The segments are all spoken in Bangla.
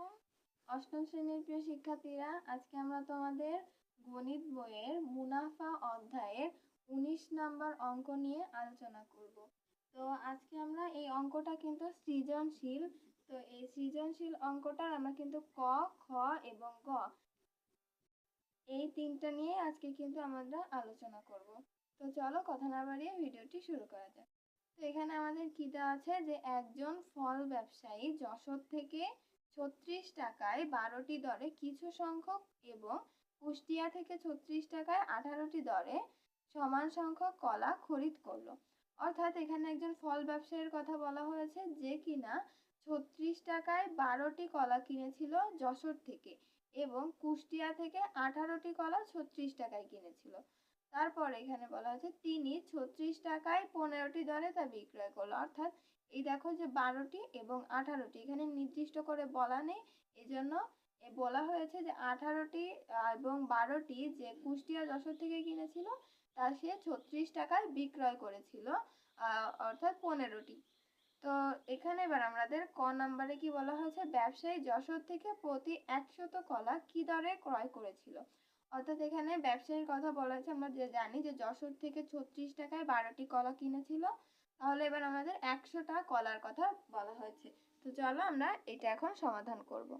আলাইকুম অষ্টম শ্রেণির প্রিয় শিক্ষার্থীরা, আজকে আমরা তোমাদের গণিত বইয়ের মুনাফা অধ্যায়ের উনিশ নম্বর অঙ্ক নিয়ে আলোচনা করব। তো আজকে আমরা এই অঙ্কটা কিন্তু সৃজনশীল, তো এই সৃজনশীল অঙ্কটার আমরা কিন্তু ক, খ এবং গ এই তিনটা নিয়ে আজকে কিন্তু আমরা আলোচনা করব। তো চলো কথা না বাড়িয়ে ভিডিওটি শুরু করা যাক। তো এখানে আমাদের কি দেওয়া আছে যে একজন ফল ব্যবসায়ী যশোর থেকে ছত্রিশ টাকায় বারোটি দরে কিছু সংখ্যক এবং কুষ্টিয়া থেকে ছত্রিশ টাকায় আঠারোটি দরে সমান সংখ্যক কলা খরিদ করল। অর্থাৎ এখানে একজন ফল ব্যবসায়ীর কথা বলা হয়েছে যে কিনা ছত্রিশ টাকায় বারোটি কলা কিনেছিল যশোর থেকে এবং কুষ্টিয়া থেকে আঠারোটি কলা ছত্রিশ টাকায় কিনেছিল। তারপর এখানে বলা হয়েছে, তিনি ছত্রিশ টাকায় পনেরোটি দরে তা বিক্রয় করল। অর্থাৎ এই দেখো যে বারোটি এবং আঠারোটি, এখানে নির্দিষ্ট করে বলা নেই, এজন্য এ বলা হয়েছে যে আঠারোটি এবং বারোটি যে কুষ্টিয়া যশোর থেকে কিনেছিল, তা সে ছত্রিশ টাকায় বিক্রয় করেছিল অর্থাৎ পনেরোটি। তো এখানে এবার আমাদের ক নাম্বারে কি বলা হয়েছে, ব্যবসায়ী যশোর থেকে প্রতি একশত কলা কি দরে ক্রয় করেছিল? অর্থাৎ এখানে ব্যবসায়ীর কথা বলা হয়েছে, আমরা যে জানি যে যশোর থেকে ছত্রিশ টাকায় বারোটি কলা কিনেছিল তাহলে এবার আমাদের একশোটা কলার কথা বলা হয়েছে। তো চলো আমরা এটা এখন সমাধান করব।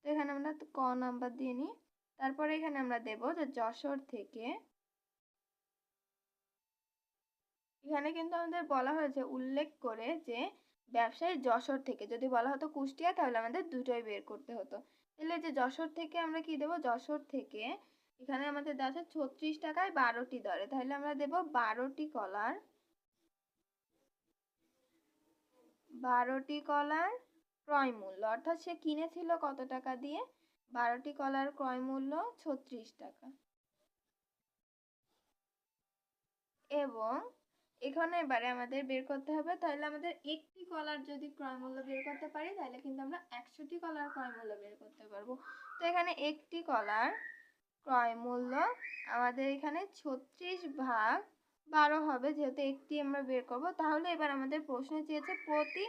তো এখানে আমরা ক নাম্বার দিয়ে নিই। তারপরে এখানে আমরা দেব যে যশোর থেকে এখানে কিন্তু আমাদের বলা হয়েছে, উল্লেখ করে যে ব্যবসায়ী যশোর থেকে। যদি বলা হতো কুষ্টিয়া, তাহলে আমাদের দুটোই বের করতে হতো। তাহলে যে যশোর থেকে আমরা কি দেব? যশোর থেকে এখানে আমাদের দেওয়া আছে ছত্রিশ টাকায় বারোটি দরে। তাহলে আমরা দেব বারোটি কলার। বারোটি কলার ক্রয় মূল্য। অর্থাৎ সে কিনেছিল কত টাকা দিয়ে? বারোটি কলার ক্রয় মূল্য ছত্রিশ টাকা। এবং এখানে এবারে আমাদের বের করতে হবে। তাহলে আমাদের একটি কলার যদি ক্রয় মূল্য বের করতে পারি, তাহলে কিন্তু আমরা একশোটি কলার ক্রয় মূল্য বের করতে পারব। তো এখানে একটি কলার ক্রয় মূল্য আমাদের এখানে ছত্রিশ ভাগ বারো হবে, যেহেতু একটি আমরা বের করব। তাহলে এবার আমাদের প্রশ্নে চেয়েছে প্রতি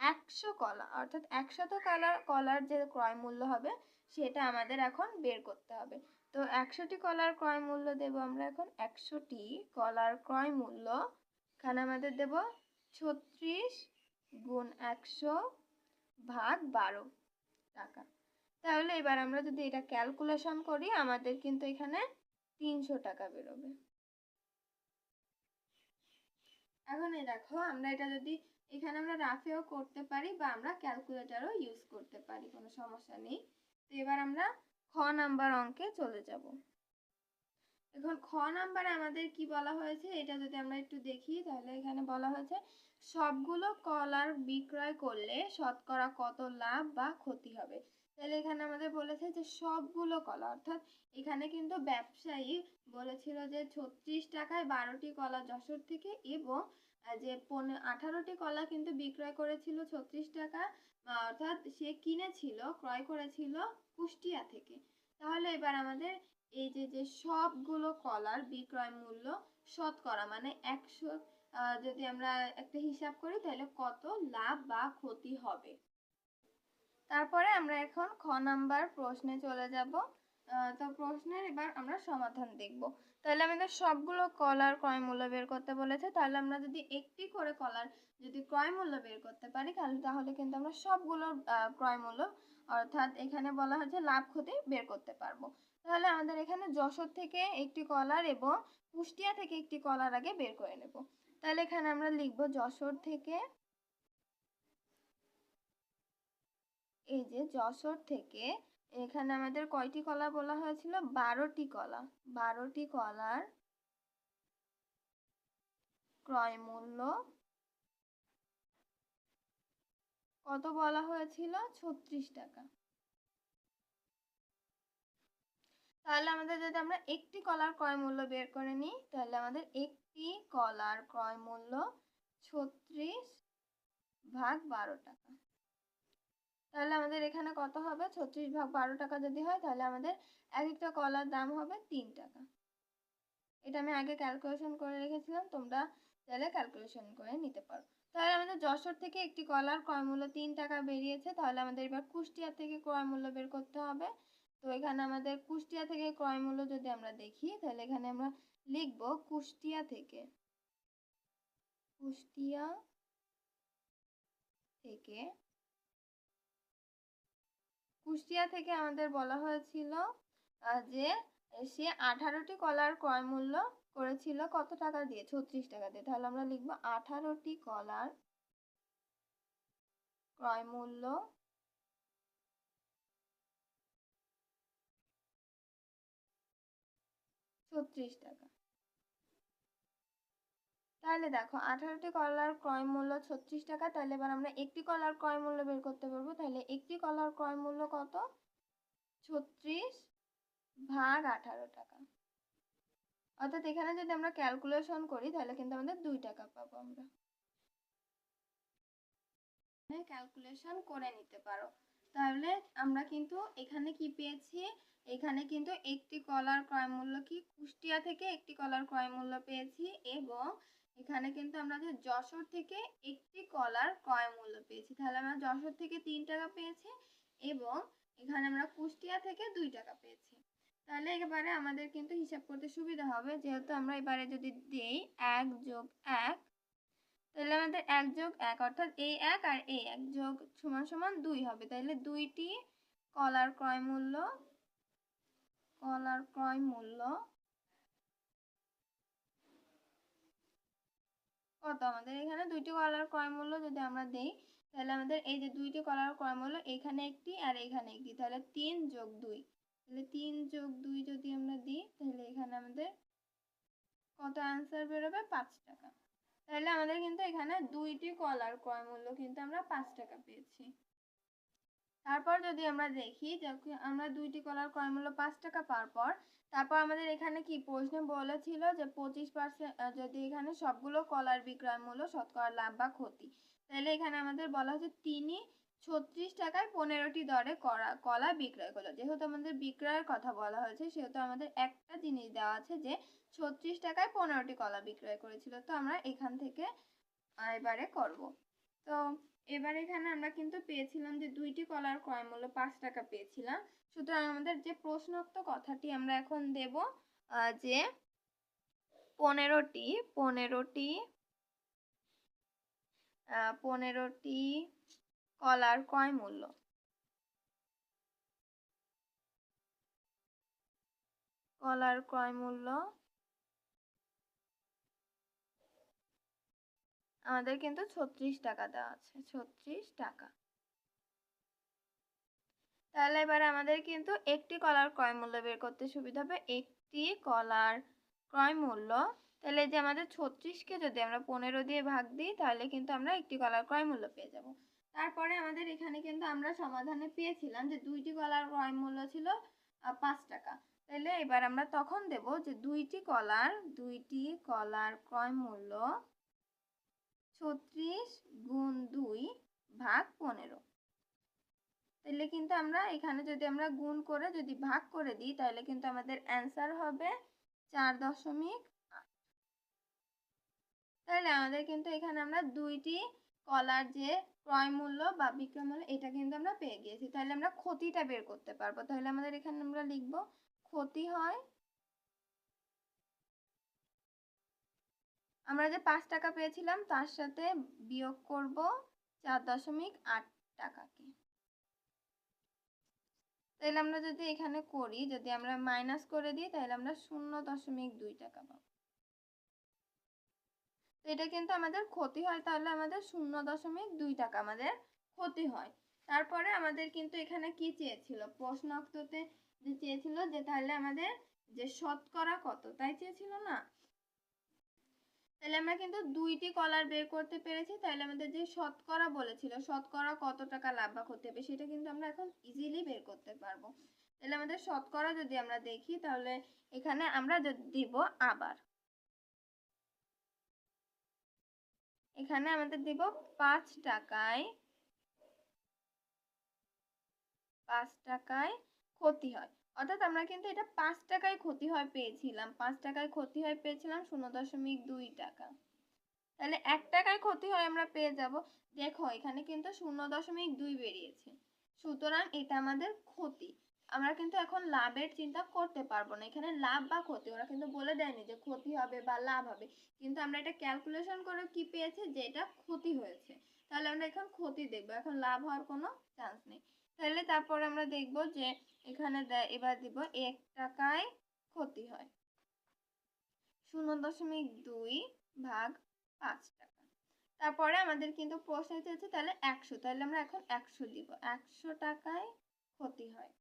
একশো কলা, অর্থাৎ একশত কলার কলার যে ক্রয় মূল্য হবে, সেটা আমাদের এখন বের করতে হবে। তো একশোটি কলার ক্রয় মূল্য দেব আমরা এখন, একশোটি কলার ক্রয় মূল্য। এখানে আমাদের দেব ছত্রিশ গুণ একশো ভাগ বারো টাকা। তাহলে এবার আমরা যদি এটা ক্যালকুলেশন করি, আমাদের কিন্তু এখানে তিনশো টাকা বেরোবে। এখন এই দেখো, আমরা এটা যদি এখানে আমরা রাফেও করতে পারি বা আমরা ক্যালকুলেটারও ইউজ করতে পারি, কোনো সমস্যা নেই। তো এবার আমরা খ নাম্বার অঙ্কে চলে যাব। এখন খ নাম্বারে আমাদের কি বলা হয়েছে? এটা যদি আমরা একটু দেখি, তাহলে এখানে বলা হয়েছে, সবগুলো কলার বিক্রয় করলে শতকরা কত লাভ বা ক্ষতি হবে? তাহলে এখানে আমাদের বলেছে যে সবগুলো কলা, অর্থাৎ এখানে কিন্তু ব্যবসায়ী বলেছিল যে ছত্রিশ টাকায় বারোটি কলা যশোর থেকে এবং যে পনে, আঠারোটি কলা কিন্তু বিক্রয় করেছিল ছত্রিশ টাকা অর্থাৎ সে কিনেছিল, ক্রয় করেছিল কুষ্টিয়া থেকে। তাহলে এবার আমাদের এই যে যে সবগুলো কলার বিক্রয় মূল্য শতকরা মানে একশো যদি আমরা একটা হিসাব করি তাহলে কত লাভ বা ক্ষতি হবে? তারপরে আমরা এখন খ নাম্বার প্রশ্নে চলে যাব। তো প্রশ্নের এবার আমরা সমাধান দেখব। তাহলে আমাদের সবগুলো কলার ক্রয় মূল্য বের করতে বলেছে। তাহলে আমরা যদি একটি করে কলার যদি ক্রয় মূল্য বের করতে পারি, তাহলে কিন্তু আমরা সবগুলোর ক্রয় মূল্য অর্থাৎ এখানে বলা হচ্ছে লাভ, ক্ষতি বের করতে পারব। তাহলে আমাদের এখানে যশোর থেকে একটি কলার এবং কুষ্টিয়া থেকে একটি কলার আগে বের করে নেব। তাহলে এখানে আমরা লিখব যশোর থেকে এই যে যশোর থেকে এখানে আমাদের কয়টি কলা বলা হয়েছিল? বারোটি কলা। বারোটি কলার ক্রয় মূল্য কত বলা হয়েছিল? ছত্রিশ টাকা। তাহলে আমাদের যদি আমরা একটি কলার ক্রয় মূল্য বের করে নিই, তাহলে আমাদের একটি কলার ক্রয় মূল্য ছত্রিশ ভাগ বারো টাকা। তাহলে আমাদের এখানে কত হবে? ছত্রিশ ভাগ বারো টাকা যদি হয়, তাহলে আমাদের এক একটা কলার দাম হবে তিন টাকা। এটা আমি আগে ক্যালকুলেশন করে রেখেছিলাম, তোমরা চাইলে ক্যালকুলেশন করে নিতে পারো। তাহলে আমাদের যশোর থেকে একটি কলার ক্রয় মূল্য তিন টাকা বেরিয়েছে, তাহলে আমাদের এবার কুষ্টিয়া থেকে ক্রয় মূল্য বের করতে হবে। তো এখানে আমাদের কুষ্টিয়া থেকে ক্রয় মূল্য যদি আমরা দেখি, তাহলে এখানে আমরা লিখব কুষ্টিয়া থেকে। কুষ্টিয়া থেকে কুষ্টিয়া থেকে আমাদের বলা হয়েছিল যে সে আঠারোটি কলার ক্রয় মূল্য করেছিল, কত টাকা দিয়ে? ছত্রিশ টাকা দিয়ে। তাহলে আমরা লিখব আঠারোটি কলার ক্রয় মূল্য ছত্রিশ টাকা। তাহলে দেখো আঠারোটি কলার ক্রয় মূল্য ছত্রিশ টাকা, তাহলে এবার আমরা একটি কলার ক্রয় মূল্য বের করতে পারব। তাহলে একটি কলার ক্রয় মূল্য কত? ছত্রিশ ভাগ আঠারো টাকা। অর্থাৎ এখানে যদি আমরা ক্যালকুলেশন করি, তাহলে কিন্তু আমাদের দুই টাকা পাবো আমরা। ক্যালকুলেশন করে নিতে পারো। তাহলে আমরা কিন্তু এখানে কি পেয়েছি? এখানে কিন্তু একটি কলার ক্রয় মূল্য কি? কুষ্টিয়া থেকে একটি কলার ক্রয় মূল্য পেয়েছি এবং এখানে কিন্তু আমরা যে যশোর থেকে একটি কলার ক্রয় মূল্য পেয়েছি। তাহলে আমরা যশোর থেকে তিন টাকা পেয়েছি এবং এখানে আমরা কুষ্টিয়া থেকে দুই টাকা পেয়েছি। তাহলে এবারে আমাদের কিন্তু হিসাব করতে সুবিধা হবে, যেহেতু আমরা এবারে যদি দেই এক যোগ এক, তাহলে আমাদের এক যোগ এক অর্থাৎ এই এক আর এই এক যোগ সমান সমান দুই হবে। তাহলে দুইটি কলার ক্রয় মূল্য, কলার ক্রয় মূল্য কত? আমাদের এখানে দুইটি কলার ক্রয় মূল্য যদি আমরা দেই, তাহলে আমাদের এই যে দুইটি কলার ক্রয় মূল্য এখানে একটি আর এখানে একটি, তাহলে তিন যোগ দুই। তাহলে তিন যোগ দুই যদি আমরা দিই, তাহলে এখানে আমাদের কত অ্যান্সার বেরোবে? পাঁচ টাকা। তাহলে আমাদের কিন্তু এখানে দুইটি কলার ক্রয় মূল্য কিন্তু আমরা পাঁচ টাকা পেয়েছি। তারপর যদি আমরা দেখি যখন আমরা দুইটি কলার ক্রয় মূল্য পাঁচ টাকা পাওয়ার পর তারপর আমাদের এখানে কি প্রশ্নে বলেছিল যে পঁচিশ পার্সেন্ট যদি এখানে সবগুলো কলার বিক্রয় মূল্য, শতকরা লাভ বা ক্ষতি, তাহলে এখানে আমাদের বলা হচ্ছে তিনি ছত্রিশ টাকায় পনেরোটি দরে করা, কলা বিক্রয় করল। যেহেতু আমাদের বিক্রয়ের কথা বলা হয়েছে, সেহেতু আমাদের একটা জিনিস দেওয়া আছে যে ছত্রিশ টাকায় পনেরোটি কলা বিক্রয় করেছিল। তো আমরা এখান থেকে এবারে করব। তো এবার এখানে আমরা কিন্তু পেয়েছিলাম যে দুইটি কলার ক্রয় মূল্য পাঁচ টাকা পেয়েছিলাম। সুতরাং আমাদের যে প্রশ্নোক্ত কথাটি আমরা এখন দেব যে পনেরোটি পনেরোটি পনেরোটি কলার ক্রয় মূল্য। কলার ক্রয় মূল্য। আমাদের কিন্তু ছত্রিশ টাকা দেওয়া আছে, ছত্রিশ টাকা। তাহলে এবার আমাদের কিন্তু একটি কলার ক্রয় মূল্য বের করতে সুবিধা হবে একটি কলার ক্রয় মূল্য। তাহলে যে আমাদের ছত্রিশকে যদি আমরা পনেরো দিয়ে ভাগ দিই, তাহলে কিন্তু আমরা একটি কলার ক্রয় মূল্য পেয়ে যাব। তারপরে আমাদের এখানে কিন্তু আমরা সমাধানে পেয়েছিলাম যে দুইটি কলার ক্রয় মূল্য ছিল পাঁচ টাকা। তাহলে এবার আমরা তখন দেব যে দুইটি কলার দুইটি কলার ক্রয় মূল্য ছত্রিশ গুণ দুই ভাগ পনেরো। তাহলে কিন্তু আমরা এখানে যদি আমরা গুণ করে যদি ভাগ করে দিই, তাহলে কিন্তু আমাদের অ্যান্সার হবে চার দশমিক তাহলে আমাদের কিন্তু এখানে আমরা দুইটি কলার যে ক্রয় মূল্য বা বিক্রয় মূল্য, এটা কিন্তু আমরা পেয়ে গিয়েছি। তাহলে আমরা ক্ষতিটা বের করতে পারব। তাহলে আমাদের এখানে আমরা লিখব, ক্ষতি হয় আমরা যে পাঁচ টাকা পেয়েছিলাম, তার সাথে বিয়োগ করব চার দশমিক আট টাকাকে তাহলে আমরা যদি এখানে করি, যদি আমরা মাইনাস করে দিই তাহলে আমরা শূন্য দশমিক দুই টাকা পাবো। এটা কিন্তু আমাদের ক্ষতি হয়, তাহলে আমাদের শূন্য দশমিক দুই টাকা আমাদের ক্ষতি হয়। তারপরে আমাদের কিন্তু এখানে কি চেয়েছিল? প্রশ্নোক্ততে যে চেয়েছিল যে তাহলে আমাদের যে শতকরা কত, তাই চেয়েছিল না? তাহলে আমরা কিন্তু দুইটি কলার বের করতে পেরেছি। তাহলে আমাদের যে শতকরা বলেছিল, শতকরা কত টাকা লাভ বা ক্ষতি হবে সেটা কিন্তু আমরা এখন ইজিলি বের করতে পারব। তাহলে আমাদের শতকরা যদি আমরা দেখি, তাহলে এখানে আমরা দিব আবার। এখানে আমাদের দিব পাঁচ টাকায় পাঁচ টাকায় ক্ষতি হয়। অর্থাৎ আমরা কিন্তু এটা পাঁচ টাকায় ক্ষতি হয় পেয়েছিলাম। পাঁচ টাকায় ক্ষতি হয় পেয়েছিলাম শূন্য দশমিক দুই টাকা। তাহলে এক টাকায় ক্ষতি হয় আমরা পেয়ে যাব। দেখো, এখানে কিন্তু শূন্য দশমিক দুই বেরিয়েছে। সুতরাং এটা আমাদের ক্ষতি। আমরা কিন্তু এখন লাভের চিন্তা করতে পারব না। এখানে লাভ বা ক্ষতি, ওরা কিন্তু বলে দেয়নি যে ক্ষতি হবে বা লাভ হবে। কিন্তু আমরা এটা ক্যালকুলেশন করে কি পেয়েছি? যে এটা ক্ষতি হয়েছে। তাহলে আমরা এখন ক্ষতি দেখব। এখন লাভ হওয়ার কোনো চান্স নেই। তাহলে তারপর আমরা দেখব যে এখানে দেয় এবার দিব এক টাকায় ক্ষতি হয়। শূন্য দশমিক দুই ভাগ পাঁচ টাকা। তারপরে আমাদের কিন্তু প্রশ্ন চেয়েছে তাহলে একশো, তাহলে আমরা এখন একশো দিব। একশো টাকায় ক্ষতি হয়।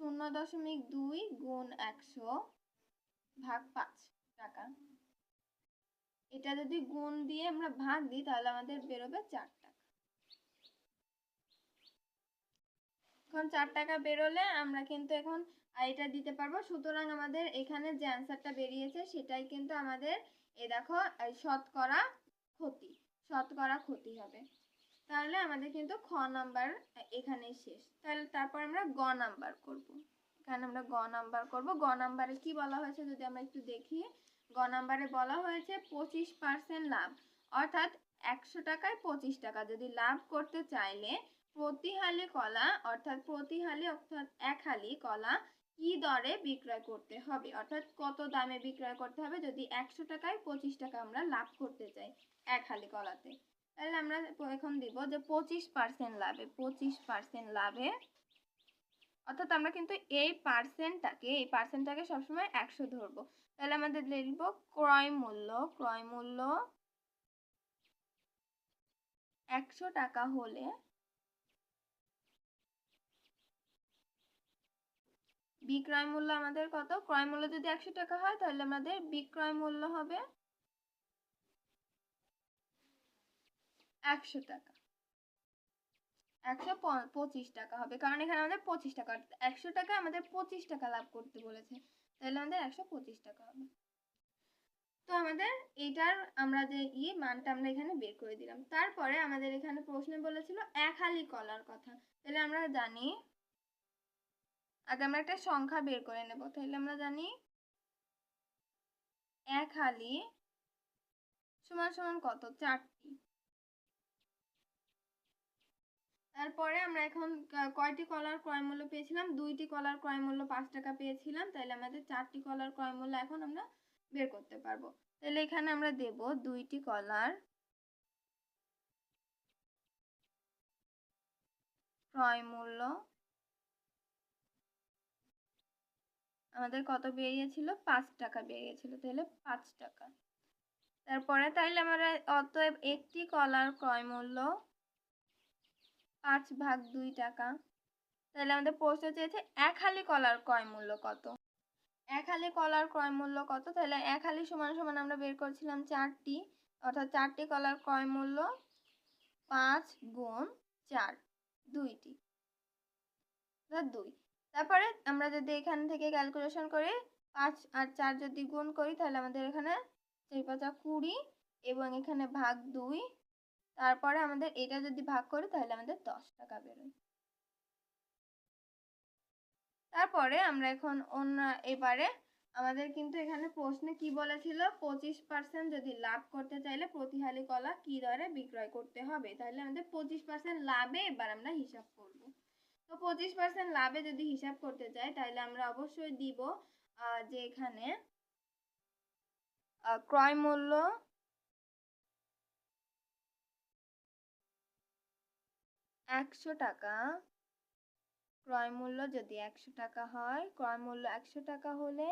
শূন্য দশমিক দুই গুণ একশো ভাগ পাঁচ টাকা। এটা যদি গুণ দিয়ে আমরা ভাগ দিই, তাহলে আমাদের বেরোবে চার টাকা এখন চার টাকা বেরোলে আমরা কিন্তু এখন এটা দিতে পারব। সুতরাং আমাদের এখানে যে অ্যান্সারটা বেরিয়েছে সেটাই কিন্তু আমাদের এ দেখো শতকরা ক্ষতি শতকরা ক্ষতি হবে। তাহলে আমাদের কিন্তু খ নাম্বার এখানেই শেষ। তাহলে তারপর আমরা গ নাম্বার করব। এখানে আমরা গ নাম্বার করব। গ নাম্বারে কি বলা হয়েছে যদি আমরা একটু দেখি, গ নাম্বারে বলা হয়েছে পঁচিশ পার্সেন্ট লাভ। অর্থাৎ একশো টাকায় পঁচিশ টাকা। যদি লাভ করতে চাইলে প্রতি হালি কলা, অর্থাৎ প্রতি হালি অর্থাৎ এক হালি কলা কি দরে বিক্রয় করতে হবে? অর্থাৎ কত দামে বিক্রয় করতে হবে? যদি একশো টাকায় পঁচিশ টাকা আমরা লাভ করতে চাই এক হালি কলাতে। তাহলে আমরা এখন দিব যে পঁচিশ পার্সেন্ট লাভে, পঁচিশ পার্সেন্ট লাভে। অর্থাৎ আমরা কিন্তু এই পার্সেন্টটাকে এই পার্সেন্টটাকে সবসময় একশো ধরবো। তাহলে আমাদের লিখব ক্রয় মূল্য ক্রয় মূল্য একশো টাকা হলে বিক্রয় মূল্য আমাদের কত? ক্রয় মূল্য যদি একশো টাকা হয়, তাহলে আমাদের বিক্রয় মূল্য হবে একশো টাকা। একশো পঁচিশ টাকা হবে, কারণ এখানে আমাদের পঁচিশ টাকা একশো টাকা আমাদের পঁচিশ টাকা লাভ করতে বলেছে। তাহলে আমাদের একশো পঁচিশ টাকা হবে। তো আমাদের এটার আমরা যে ই, মানটা আমরা এখানে বের করে দিলাম। তারপরে আমাদের এখানে প্রশ্নে বলেছিল এক হালি কলার কথা। তাহলে আমরা জানি আগে আমরা একটা সংখ্যা বের করে নেব। তাহলে আমরা জানি এক হালি সমান সমান কত? চারটি। তারপরে আমরা এখন কয়টি কলার ক্রয় মূল্য পেয়েছিলাম? দুইটি কলার ক্রয় মূল্য পাঁচ টাকা পেয়েছিলাম। তাহলে আমাদের চারটি কলার ক্রয় মূল্য এখন আমরা বের করতে পারব। তাহলে এখানে আমরা দেব দুইটি কলার ক্রয় মূল্য আমাদের কত বেরিয়েছিল পাঁচ টাকা বেরিয়েছিল তাহলে পাঁচ টাকা। তারপরে তাইলে আমরা অতএব একটি কলার ক্রয় মূল্য পাঁচ ভাগ দুই টাকা। তাহলে আমাদের প্রশ্ন চেয়েছে, এক হালি কলার ক্রয় মূল্য কত? এক হালি কলার ক্রয় মূল্য কত? তাহলে এক হালি সমান সমান আমরা বের করছিলাম চারটি। অর্থাৎ চারটি কলার ক্রয় মূল্য পাঁচ গুণ চার, দুইটি। দুই। তারপরে আমরা যদি এখান থেকে ক্যালকুলেশন করি পাঁচ আর চার যদি গুণ করি, তাহলে আমাদের এখানে চারি পাঁচা কুড়ি এবং এখানে ভাগ দুই। তারপরে আমাদের এটা যদি ভাগ করি, তাহলে আমাদের দশ টাকা বেরোয়। তারপরে আমরা এখন অন্য এবারে আমাদের কিন্তু এখানে প্রশ্নে কি বলেছিল? পঁচিশ পার্সেন্ট যদি লাভ করতে চাইলে প্রতিহালি কলা কি দরে বিক্রয় করতে হবে? তাহলে আমাদের পঁচিশ পার্সেন্ট লাভে এবার আমরা হিসাব করব। তো পঁচিশ পার্সেন্ট লাভে যদি হিসাব করতে চাই তাহলে আমরা অবশ্যই দিব যে এখানে ক্রয় মূল্য একশো টাকা। ক্রয় মূল্য যদি একশো টাকা হয়, ক্রয় মূল্য একশো টাকা হলে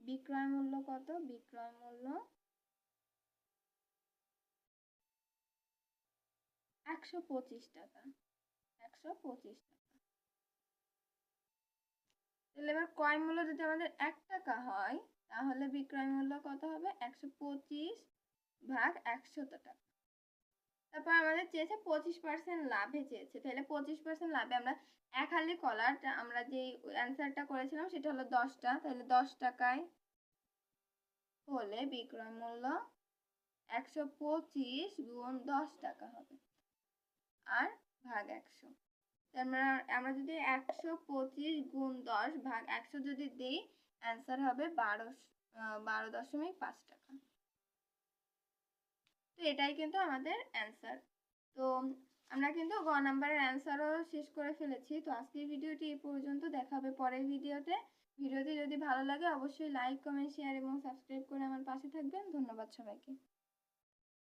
বিক্রয় মূল্য কত? বিক্রয় মূল্য একশো পঁচিশ টাকা, একশো পঁচিশ টাকা। তাহলে এবার ক্রয় মূল্য যদি আমাদের এক টাকা হয়, তাহলে বিক্রয় মূল্য কত হবে? একশো পঁচিশ ভাগ একশো টাকা। তারপর আমাদের চেয়েছে পঁচিশ পার্সেন্ট লাভে চেয়েছে। তাহলে পঁচিশ পার্সেন্ট লাভে আমরা এক হালি কলারটা আমরা যে অ্যান্সারটা করেছিলাম সেটা হলো দশটা তাহলে দশ টাকায় হলে বিক্রয় মূল্য একশো পঁচিশ গুণ দশ টাকা হবে। একশো। আমরা আমরা যদি একশো পঁচিশ গুণ দশ ভাগ একশো যদি দিই অ্যান্সার হবে আহ, বারো দশমিক পাঁচ টাকা। তো এটাই কিন্তু আমাদের অ্যান্সার তো আমরা কিন্তু গ নাম্বারের অ্যান্সারও শেষ করে ফেলেছি। তো আজকের ভিডিওটি এই পর্যন্ত। দেখা হবে পরের ভিডিওতে। ভিডিওটি যদি ভালো লাগে অবশ্যই লাইক কমেন্ট শেয়ার এবং সাবস্ক্রাইব করে আমার পাশে থাকবেন। ধন্যবাদ সবাইকে।